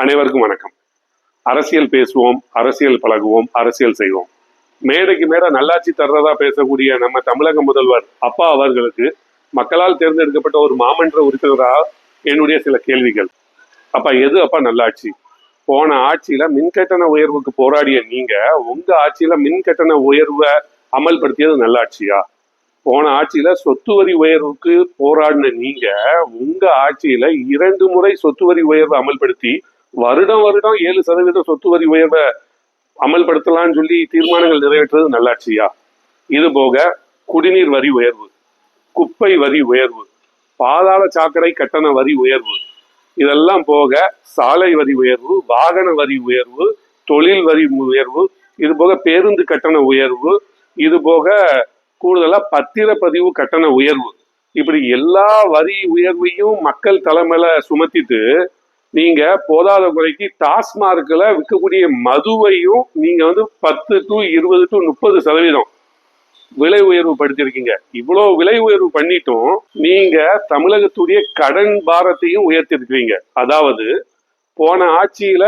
அனைவருக்கும் வணக்கம். அரசியல் பேசுவோம் அரசியல் பழகுவோம் அரசியல் செய்வோம். மேடைக்கு மேட நல்லாட்சி தர்றதா பேசக்கூடிய நம்ம தமிழக முதல்வர் அப்பா அவர்களுக்கு மக்களால் தேர்ந்தெடுக்கப்பட்ட ஒரு மாமன்ற உறுப்பினராக என்னுடைய சில கேள்விகள். அப்பா எது அப்பா நல்லாட்சி? போன ஆட்சியில மின்கட்டண உயர்வுக்கு போராடிய நீங்க உங்க ஆட்சியில மின்கட்டண உயர்வை அமல்படுத்தியது நல்லாட்சியா? போன ஆட்சியில சொத்து வரி உயர்வுக்கு போராடின நீங்க உங்க ஆட்சியில இரண்டு முறை சொத்து வரி உயர்வை அமல்படுத்தி வருடம் வருடம் ஏழு சதவீதம் சொத்து வரி உயர்வை அமல்படுத்தலாம்னு சொல்லி தீர்மானங்கள் நிறைவேற்றுறது நல்லாட்சியா? இது போக குடிநீர் வரி உயர்வு குப்பை வரி உயர்வு பாதாள சாக்கடை கட்டண வரி உயர்வு இதெல்லாம் போக சாலை வரி உயர்வு வாகன வரி உயர்வு தொழில் வரி உயர்வு இது போக பேருந்து கட்டண உயர்வு இது போக கூடுதலா பத்திரப்பதிவு கட்டண உயர்வு. இப்படி எல்லா வரி உயர்வையும் மக்கள் தலைமையில சுமத்திட்டு நீங்க போதாத குறைக்கு டாஸ்மார்க்ல விற்கக்கூடிய மதுவையும் நீங்க வந்து பத்து டு இருபது டு முப்பது சதவீதம் விலை உயர்வு படுத்திருக்கீங்க. இவ்வளவு விலை உயர்வு பண்ணிட்டும் நீங்க தமிழகத்துடைய கடன் பாரத்தையும் உயர்த்திருக்கிறீங்க. அதாவது போன ஆட்சியில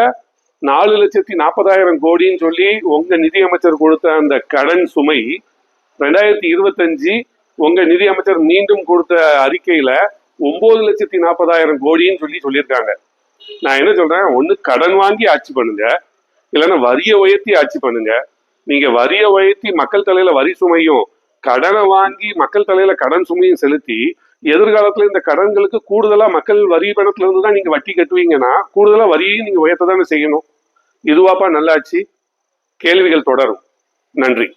நாலு லட்சத்தி நாற்பதாயிரம் கோடின்னு சொல்லி உங்க நிதியமைச்சர் கொடுத்த அந்த கடன் சுமை ரெண்டாயிரத்தி இருபத்தஞ்சு உங்க நிதியமைச்சர் மீண்டும் கொடுத்த அறிக்கையில ஒன்பது லட்சத்தி நாற்பதாயிரம் கோடின்னு சொல்லி சொல்லியிருக்காங்க. நான் என்ன சொல்றேன்? ஒண்ணு கடன் வாங்கி ஆட்சி பண்ணுங்க. இல்லைன்னா வரியை உயர்த்தி ஆட்சி பண்ணுங்க. நீங்க வரியை உயர்த்தி மக்கள் தலையில வரி சுமையும் கடனை வாங்கி மக்கள் தலையில கடன் சுமையும் செலுத்தி எதிர்காலத்துல இந்த கடன்களுக்கு கூடுதலா மக்கள் வரி பணத்துல இருந்து தான் நீங்க வட்டி கட்டுவீங்கன்னா கூடுதலா வரியையும் நீங்க உயர்த்த தானே செய்யணும். இதுவாப்பா நல்லாச்சு. கேள்விகள் தொடரும். நன்றி.